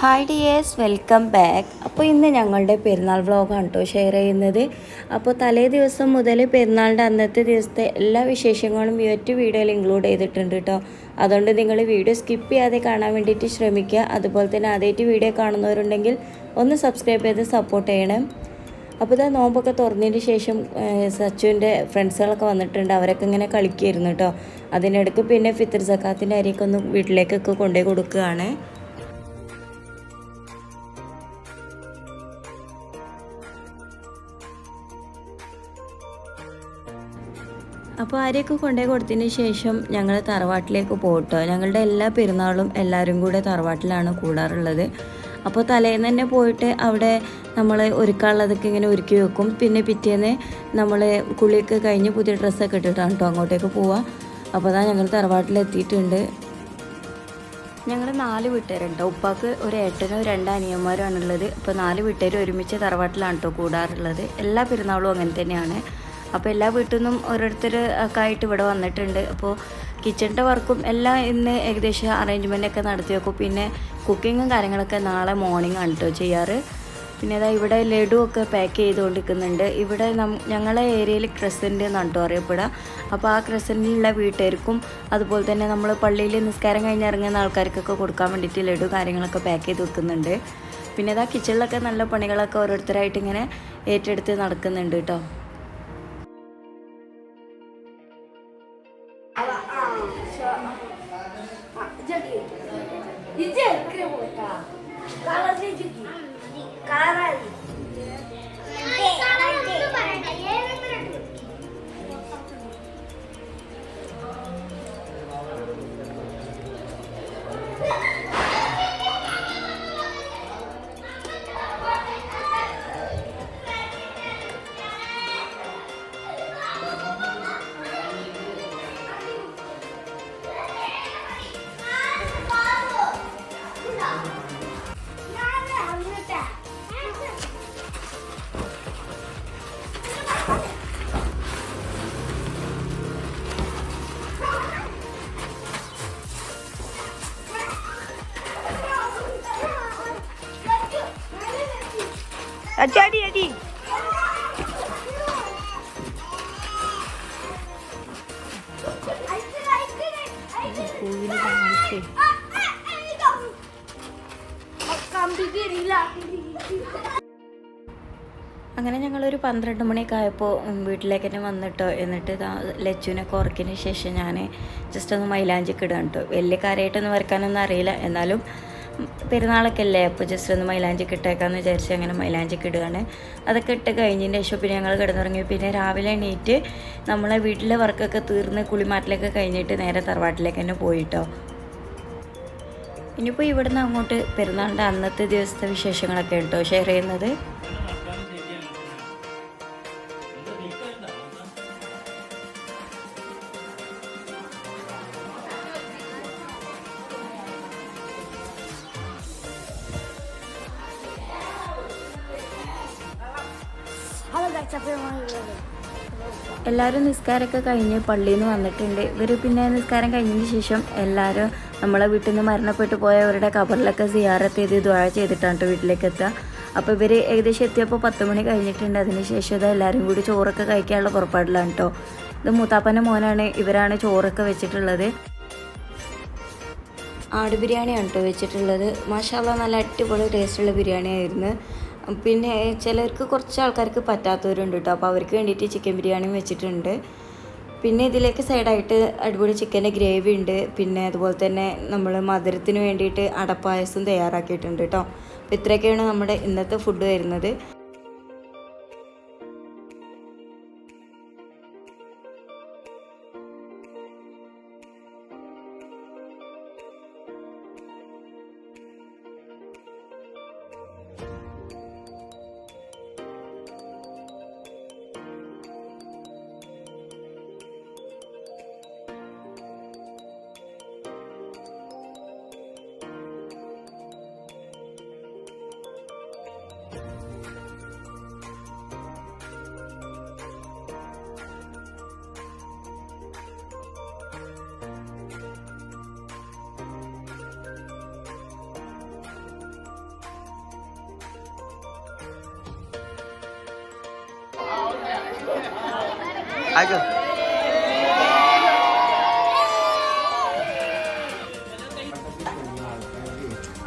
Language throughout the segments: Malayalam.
ഹായ് ഡിയേഴ്സ് വെൽക്കം ബാക്ക് അപ്പോൾ ഇന്ന് ഞങ്ങളുടെ പെരുന്നാൾ വ്ളോഗാണ് കേട്ടോ ഷെയർ ചെയ്യുന്നത്. അപ്പോൾ തലേ ദിവസം മുതൽ പെരുന്നാളിന്റെ അന്നത്തെ ദിവസത്തെ എല്ലാ വിശേഷങ്ങളും ഈ ഒറ്റ വീഡിയോയിൽ ഇൻക്ലൂഡ് ചെയ്തിട്ടുണ്ട് കേട്ടോ അതുകൊണ്ട് നിങ്ങൾ വീഡിയോ സ്കിപ്പ് ചെയ്യാതെ കാണാൻ വേണ്ടിയിട്ട് ശ്രമിക്കുക. അതുപോലെ തന്നെ ആദ്യമായിട്ട് വീഡിയോ കാണുന്നവരുണ്ടെങ്കിൽ ഒന്ന് സബ്സ്ക്രൈബ് ചെയ്ത് സപ്പോർട്ട് ചെയ്യണം. അപ്പോൾ ഇതാ നോമ്പൊക്കെ തുറന്നതിന് ശേഷം സച്ചുവിന്റെ ഫ്രണ്ട്സുകളൊക്കെ വന്നിട്ടുണ്ട്. അവരൊക്കെ ഇങ്ങനെ കളിക്കുമായിരുന്നു കേട്ടോ അതിനിടയ്ക്ക് പിന്നെ ഫിത്തർ സക്കാത്തിന്റെ അരിയൊക്കെ ഒന്ന് വീട്ടിലേക്കൊക്കെ കൊണ്ടുപോയി കൊടുക്കുകയാണ്. അപ്പോൾ അരിയൊക്കെ കൊണ്ടേ കൊടുത്തതിന് ശേഷം ഞങ്ങൾ തറവാട്ടിലേക്ക് പോട്ടോ. ഞങ്ങളുടെ എല്ലാ പെരുന്നാളും എല്ലാവരും കൂടെ തറവാട്ടിലാണ് കൂടാറുള്ളത്. അപ്പോൾ തലേന്ന് തന്നെ പോയിട്ട് അവിടെ നമ്മൾ ഒരുക്കാനുള്ളതൊക്കെ ഇങ്ങനെ ഒരുക്കി വെക്കും. പിന്നെ പിറ്റേന്ന് നമ്മൾ കുളിയൊക്കെ കഴിഞ്ഞ് പുതിയ ഡ്രസ്സൊക്കെ ഇട്ടിട്ടാണ് കേട്ടോ അങ്ങോട്ടേക്ക് പോവുക അപ്പോൾ അതാ ഞങ്ങൾ തറവാട്ടിലെത്തിയിട്ടുണ്ട്. ഞങ്ങൾ നാല് വീട്ടുകാരുണ്ട്. ഉപ്പാക്ക് ഒരു ഏട്ടനും രണ്ട് അനിയന്മാരും ആണുള്ളത്. അപ്പോൾ നാല് വീട്ടുകാർ ഒരുമിച്ച് തറവാട്ടിലാണ് കേട്ടോ കൂടാറുള്ളത്. എല്ലാ പെരുന്നാളും അങ്ങനെ തന്നെയാണ്. അപ്പോൾ എല്ലാ വീട്ടിൽ നിന്നും ഓരോരുത്തർ ഒക്കെ ആയിട്ട് ഇവിടെ വന്നിട്ടുണ്ട്. അപ്പോൾ കിച്ചണിന്റെ വർക്കും എല്ലാം ഇന്ന് ഏകദേശം അറേഞ്ച്മെന്റ് ഒക്കെ നടത്തി വെക്കും. പിന്നെ കുക്കിങ്ങും കാര്യങ്ങളൊക്കെ നാളെ മോർണിംഗ് ആണ് കേട്ടോ ചെയ്യാറ്. പിന്നെ അതാ ഇവിടെ ലഡു ഒക്കെ പാക്ക് ചെയ്തുകൊണ്ടിരിക്കുന്നുണ്ട്. ഇവിടെ നം ഞങ്ങളെ ഏരിയയിൽ ക്രസന്റ് എന്നാണ് കേട്ടോ അറിയപ്പെടുക. അപ്പോൾ ആ ക്രസന്റിലുള്ള വീട്ടുകാർക്കും അതുപോലെ തന്നെ നമ്മൾ പള്ളിയിൽ നിസ്കാരം കഴിഞ്ഞ് ഇറങ്ങുന്ന ആൾക്കാർക്കൊക്കെ കൊടുക്കാൻ വേണ്ടിയിട്ട് ലഡു കാര്യങ്ങളൊക്കെ പാക്ക് ചെയ്ത് വെക്കുന്നുണ്ട്. പിന്നെ ഇതാ കിച്ചണിലൊക്കെ നല്ല പണികളൊക്കെ ഓരോരുത്തരായിട്ട് ഇങ്ങനെ ഏറ്റെടുത്ത് നടക്കുന്നുണ്ട് കേട്ടോ jogi. Idzie, krymuta. Kala zjedzie. Kala i. അടി അടി അങ്ങനെ ഞങ്ങളൊരു പന്ത്രണ്ട് മണിയൊക്കെ ആയപ്പോൾ വീട്ടിലേക്ക് തന്നെ വന്നിട്ടോ. എന്നിട്ട് ലച്ചുവിനെ കുറക്കിന് ശേഷം ഞാൻ ജസ്റ്റ് ഒന്ന് മൈലാഞ്ചിക്ക് ഇടാൻ കേട്ടോ വലിയ കാര്യമായിട്ടൊന്നും വരക്കാനൊന്നും അറിയില്ല. എന്നാലും പെരുന്നാളൊക്കെ അല്ലേ അപ്പോൾ ജസ്റ്റ് ഒന്ന് മൈലാഞ്ചിക്ക് ഇട്ടേക്കാന്ന് വിചാരിച്ച് അങ്ങനെ മൈലാഞ്ചിക്ക് ഇടുകയാണ്. അതൊക്കെ ഇട്ട് കഴിഞ്ഞതിന്റെ ശേഷം പിന്നെ ഞങ്ങൾ കിടന്നുറങ്ങി. പിന്നെ രാവിലെ എണീറ്റ് നമ്മളെ വീട്ടിലെ വർക്കൊക്കെ തീർന്ന് കുളിമാറ്റിലൊക്കെ കഴിഞ്ഞിട്ട് നേരെ തറവാട്ടിലേക്ക് തന്നെ പോയിട്ടോ. ഇനിയിപ്പോൾ ഇവിടുന്ന് അങ്ങോട്ട് പെരുന്നാളിന്റെ അന്നത്തെ ദിവസത്തെ വിശേഷങ്ങളൊക്കെ കേട്ടോ ഷെയർ ചെയ്യുന്നത്. എല്ലാവരും നിസ്കാരമൊക്കെ കഴിഞ്ഞ് പള്ളിയിൽ നിന്ന് വന്നിട്ടുണ്ട്. ഇവർ പിന്നെ നിസ്കാരം കഴിഞ്ഞതിന് ശേഷം എല്ലാവരും നമ്മളെ വീട്ടിൽ നിന്ന് മരണപ്പെട്ടു പോയവരുടെ കബറിലൊക്കെ സിയാറത്ത് ചെയ്ത് ദ്വാഴ ചെയ്തിട്ടാണ് വീട്ടിലേക്ക് എത്തുക. അപ്പോൾ ഇവർ ഏകദേശം എത്തിയപ്പോൾ പത്ത് മണി കഴിഞ്ഞിട്ടുണ്ട്. അതിന് ശേഷം ഇത് എല്ലാവരും കൂടി ചോറൊക്കെ കഴിക്കാനുള്ള പുറപ്പാടിലാണ് കേട്ടോ ഇത് മൂത്താപ്പന്റെ മോനാണ്. ഇവരാണ് ചോറൊക്കെ വെച്ചിട്ടുള്ളത്. ആട് ബിരിയാണിയാണ് കേട്ടോ വെച്ചിട്ടുള്ളത്. മാഷാല്ല നല്ല അടിപൊളി ടേസ്റ്റുള്ള ബിരിയാണി ആയിരുന്നു പിന്നെ ചിലർക്ക് കുറച്ച് ആൾക്കാർക്ക് പറ്റാത്തവരുണ്ട് കേട്ടോ. അപ്പോൾ അവർക്ക് വേണ്ടിയിട്ട് ചിക്കൻ ബിരിയാണിയും വെച്ചിട്ടുണ്ട്. പിന്നെ ഇതിലേക്ക് സൈഡായിട്ട് അടിപൊളി ചിക്കന്റെ ഗ്രേവി ഉണ്ട്. പിന്നെ അതുപോലെ തന്നെ നമ്മൾ മധുരത്തിന് വേണ്ടിയിട്ട് അടപ്പായസം തയ്യാറാക്കിയിട്ടുണ്ട് കേട്ടോ. അപ്പോൾ ഇത്രയൊക്കെയാണ് നമ്മുടെ ഇന്നത്തെ ഫുഡ് വരുന്നത്.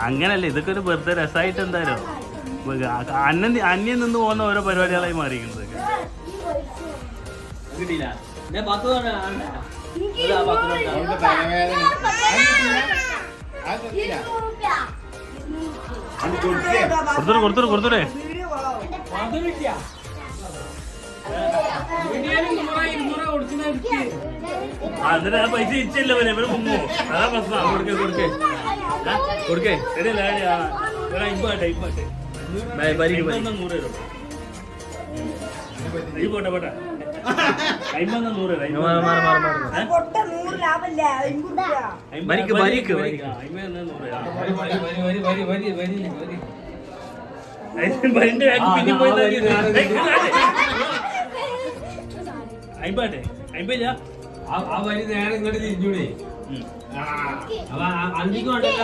അങ്ങനല്ലേ ഇതൊക്കെ ഒരു വെറുതെ രസമായിട്ട് എന്തായാലും. അന്യം അന്യം നിന്ന് പോകുന്ന ഓരോ പരിപാടികളായി മാറിയിരിക്കുന്നത് കൊടുത്തൂടെ കൊടുത്തൂടെ ഞാൻ ഇരുന്നൂറാ ആ, പൈസ ഇച്ചല്ല പോലെ ഇവർ മുങ്ങോ അതാ പ്രശ്നം. കൊടുക്കേ കൊടുക്കേ. കൊടുക്കേ. കൊടുക്ക്. ഇപ്പാട്ടെ ഇപ്പാട്ടെ. നൂറ് തരും ഈ പോട്ടെ പോട്ടെ. അമ്പന്ന നൂറ് തരാം മാറ്, മാറ്, മാറ്, മാറ്, മാറ്. ബരിക്ക്, ബരിക്ക്, ബരിക്ക്. അമ്പന്ന നൂറ് തരാം. വരി, വരി, വരി, വരി, വരി, വരി, വരി. അതിന്റെ ബാക്കി പിന്നെ പോയി അമ്പട്ടെ അമ്പല്ല ആ- വരി നേരെ ഇങ്ങോട്ട് തിരിഞ്ഞൂടെ. അപ്പൊ അന്തിക്ക് വേണ്ടല്ല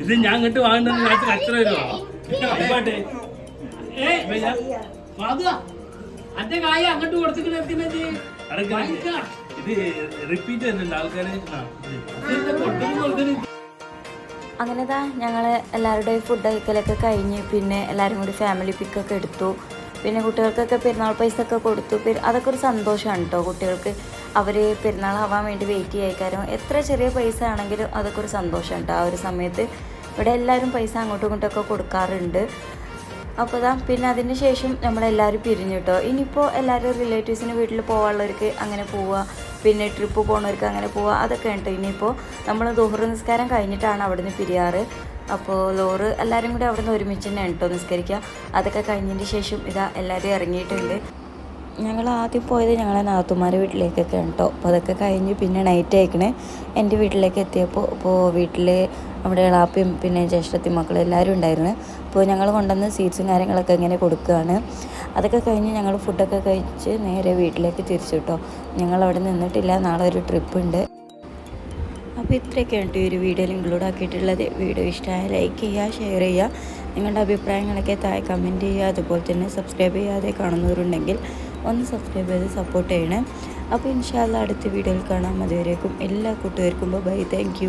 ഇത് ഞാൻ ഇങ്ങോട്ട് വാങ്ങണ്ടെന്ന് ഞാൻ കച്ചറ വരുമോ? അമ്പട്ടെ ഏ അന്റെ കായ അങ്ങോട്ട് കൊടുത്തിട്ട് ഇത് റിപ്പീറ്റ് ചെയ്യുന്നുണ്ട് ആൾക്കാര്. അങ്ങനെ ദാ ഞങ്ങൾ എല്ലാവരുടെയും ഫുഡ് കഴിക്കലൊക്കെ കഴിഞ്ഞ് പിന്നെ എല്ലാവരും കൂടി ഫാമിലി പിക്കൊക്കെ എടുത്തു. പിന്നെ കുട്ടികൾക്കൊക്കെ പെരുന്നാൾ പൈസ ഒക്കെ കൊടുത്തു അതൊക്കെ ഒരു സന്തോഷമാണ് കേട്ടോ കുട്ടികൾക്ക് അവർ പെരുന്നാളാവാൻ വേണ്ടി വെയിറ്റ് ചെയ്യാൻ എത്ര ചെറിയ പൈസ ആണെങ്കിലും അതൊക്കെ ഒരു സന്തോഷമാണ് കേട്ടോ ആ ഒരു സമയത്ത് ഇവിടെ എല്ലാവരും പൈസ അങ്ങോട്ടും ഇങ്ങോട്ടൊക്കെ കൊടുക്കാറുണ്ട്. അപ്പോൾ ഇതാ പിന്നെ അതിന് ശേഷം നമ്മളെല്ലാവരും പിരിഞ്ഞു കേട്ടോ ഇനിയിപ്പോൾ എല്ലാവരും റിലേറ്റീവ്സിന് വീട്ടിൽ പോകാനുള്ളവർക്ക് അങ്ങനെ പോവുക പിന്നെ ട്രിപ്പ് പോകുന്നവർക്ക് അങ്ങനെ പോവുക അതൊക്കെ ഉണ്ട്. ഇനിയിപ്പോൾ നമ്മൾ ദുഹർ നിസ്കാരം കഴിഞ്ഞിട്ടാണ് അവിടുന്ന് പിരിയാറ്. അപ്പോൾ ലോറ് എല്ലാവരും കൂടി അവിടെ നിന്ന് ഒരുമിച്ച് തന്നെ കേട്ടോ നിസ്കരിക്കുക അതൊക്കെ കഴിഞ്ഞതിന് ശേഷം ഇതാ എല്ലാവരും ഇറങ്ങിയിട്ടുണ്ട്. ഞങ്ങൾ ആദ്യം പോയത് ഞങ്ങളെ നാത്തുമാരെ വീട്ടിലേക്കൊക്കെ കേട്ടോ അപ്പോൾ അതൊക്കെ കഴിഞ്ഞ് പിന്നെ നൈറ്റ് ആയിക്കണേ. എന്റെ വീട്ടിലേക്ക് എത്തിയപ്പോൾ ഇപ്പോൾ വീട്ടിൽ അവിടെ ഇളാപ്പയും പിന്നെ ജ്യേഷ്ഠത്തി മക്കളും എല്ലാവരും ഉണ്ടായിരുന്നു. അപ്പോൾ ഞങ്ങൾ കൊണ്ടുവന്ന് സീറ്റ്സും കാര്യങ്ങളൊക്കെ ഇങ്ങനെ കൊടുക്കുകയാണ് അതൊക്കെ കഴിഞ്ഞ് ഞങ്ങൾ ഫുഡൊക്കെ കഴിച്ച് നേരെ വീട്ടിലേക്ക് തിരിച്ചു കേട്ടോ ഞങ്ങൾ അവിടെ നിന്നിട്ടില്ല. നാളെ ഒരു ട്രിപ്പ് ഉണ്ട്. അപ്പോൾ ഇത്രയൊക്കെയാണ് ഈ ഒരു വീഡിയോയിൽ ഇൻക്ലൂഡ് ആക്കിയിട്ടുള്ളത്. വീഡിയോ ഇഷ്ടമായ ലൈക്ക് ചെയ്യുക ഷെയർ ചെയ്യുക. നിങ്ങളുടെ അഭിപ്രായങ്ങളൊക്കെ താഴെ കമന്റ് ചെയ്യുക. അതുപോലെ തന്നെ സബ്സ്ക്രൈബ് ചെയ്യാതെ കാണുന്നവരുണ്ടെങ്കിൽ ഒന്ന് സബ്സ്ക്രൈബ് ചെയ്ത് സപ്പോർട്ട് ചെയ്യണേ. അപ്പോൾ ഇൻഷാല്ല അടുത്ത വീഡിയോയിൽ കാണാം. അതുവരേക്കും എല്ലാ കൂട്ടുകാർക്കും ബൈ താങ്ക്